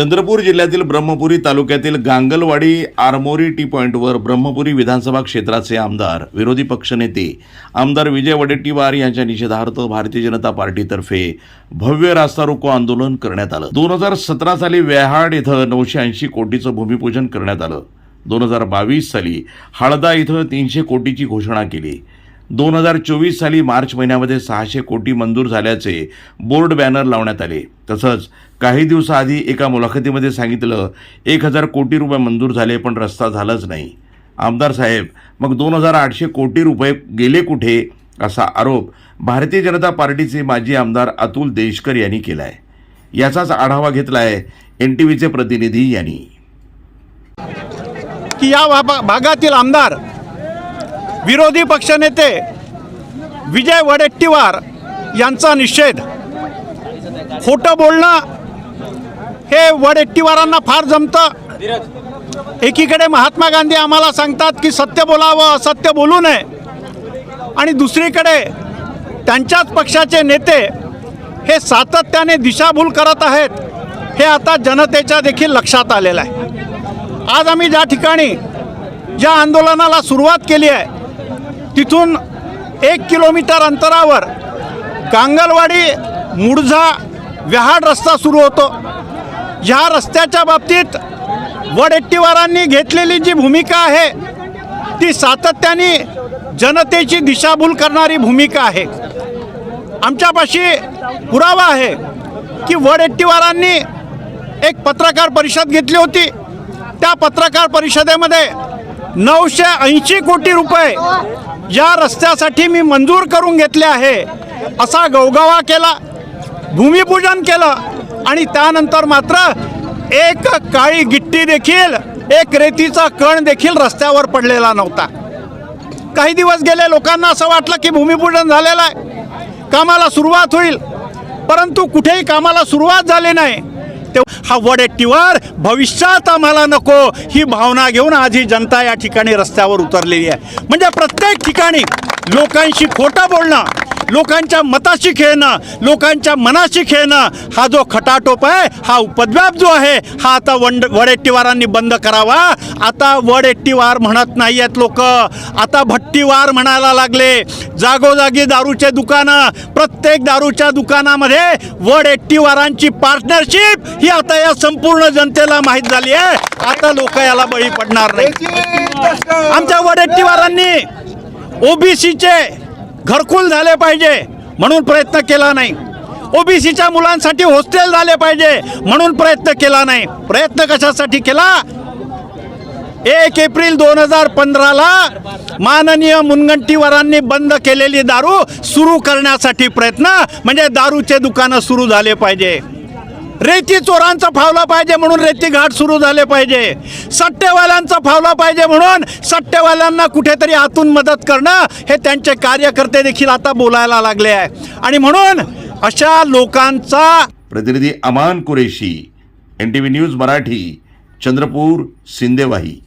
चंद्रपूर जिल्ह्यातील ब्रह्मपुरी तालुक्यातील गांगलवाडी आरमोरी टी पॉईंटवर ब्रह्मपुरी विधानसभा क्षेत्राचे आमदार विरोधी पक्षनेते आमदार विजय वडेट्टीवार यांच्या निषेधार्थ भारतीय जनता पार्टीतर्फे भव्य रास्ता रोको आंदोलन करण्यात आलं. दोन हजार सतरा साली व्याहाड इथं नऊशे ऐंशी कोटीचं भूमिपूजन करण्यात आलं. दोन हजार बावीस साली हळदा इथं तीनशे कोटीची घोषणा केली. दोन हजार चोवीस साली मार्च महिन्यामध्ये सहाशे कोटी मंजूर झाल्याचे बोर्ड बॅनर लावण्यात आले. तसंच काही दिवसाआधी एका मुलाखतीमध्ये सांगितलं एक हजार कोटी रुपये मंजूर झाले पण रस्ता झालाच नाही. आमदार साहेब मग दोन हजार आठशे कोटी रुपये गेले कुठे? असा आरोप भारतीय जनता पार्टीचे माजी आमदार अतुल देशकर यांनी केला आहे याचाच आढावा घेतला आहे एन टी व्हीचे प्रतिनिधी यांनी. की या भागातील आमदार विरोधी पक्षनेते विजय वडेट्टीवार यांचा निषेध. खोटं बोलणं हे वडेट्टीवारांना फार जमतं. एकीकडे महात्मा गांधी आम्हाला सांगतात की सत्य बोलावं असत्य बोलू नये. आणि दुसरीकडे त्यांच्याच पक्षाचे नेते हे सातत्याने दिशाभूल करत आहेत हे आता जनतेच्या देखील लक्षात आलेलं आहे. आज आम्ही ज्या ठिकाणी ज्या आंदोलनाला सुरुवात केली आहे तिथून एक किलोमीटर अंतरावर कांगलवाडी मुळझा व्याहाड रस्ता सुरू होतो. ह्या रस्त्याच्या बाबतीत वडेट्टीवारांनी घेतलेली जी भूमिका आहे ती सातत्याने जनतेची दिशाभूल करणारी भूमिका आहे. आमच्यापाशी पुरावा आहे की वडेट्टीवारांनी एक पत्रकार परिषद घेतली होती. त्या पत्रकार परिषदेमध्ये नऊशे ऐंशी कोटी रुपये या रस्त्यासाठी मी मंजूर करून घेतले आहे असा गवगवा केला भूमिपूजन केलं आणि त्यानंतर मात्र एक काळी गिट्टी देखील एक रेतीचा कण देखील रस्त्यावर पडलेला नव्हता. काही दिवस गेले लोकांना असं वाटलं की भूमिपूजन झालेलं आहे कामाला सुरुवात होईल परंतु कुठेही कामाला सुरुवात झाली नाही. ते हा वडेट्टीवर भविष्यात आम्हाला नको. ही भावना घेऊन आज ही जनता या ठिकाणी रस्त्यावर उतरलेली आहे. म्हणजे प्रत्येक ठिकाणी लोकांशी खोटं बोलणं लोकांच्या मताशी खेळणं लोकांच्या मनाशी खेळणं हा जो खटाटोप आहे हा उपद्व्याप जो आहे हा आता वंड वडेट्टीवारांनी बंद करावा. आता वडेट्टीवार म्हणत नाही आहेत लोक. आता भट्टीवार म्हणायला लागले. जागोजागी दारूचे दुकानं प्रत्येक दारूच्या दुकानामध्ये वडेट्टीवारांची पार्टनरशिप ही आता या संपूर्ण जनतेला माहीत झाली आहे. आता लोक याला बळी पडणार नाही. आमच्या वडेट्टीवारांनी ओबीसीचे घरकुल झाले पाहिजे म्हणून प्रयत्न केला नाही. ओबीसीच्या मुलांसाठी हॉस्टेल झाले पाहिजे म्हणून प्रयत्न केला नाही. प्रयत्न कशासाठी केला? एक एप्रिल दोन हजार पंधराला माननीय मुनगंटीवारांनी बंद केलेली दारू सुरू करण्यासाठी प्रयत्न म्हणजे दारूचे दुकानं सुरू झाले पाहिजे. रेती चोरांचा फावला पाहिजे म्हणून रेती घाट सुरू झाले पाहिजे. सट्टेवाल्यांचा फावला पाहिजे म्हणून सट्टेवाल्यांना कुठेतरी आतून मदत करणं हे त्यांचे कार्यकर्ते देखील आता बोलायला लागले आहे. आणि म्हणून अशा लोकांचा प्रतिनिधी Aman Qureshi N T V news Marathi Chandrapur Sindewahi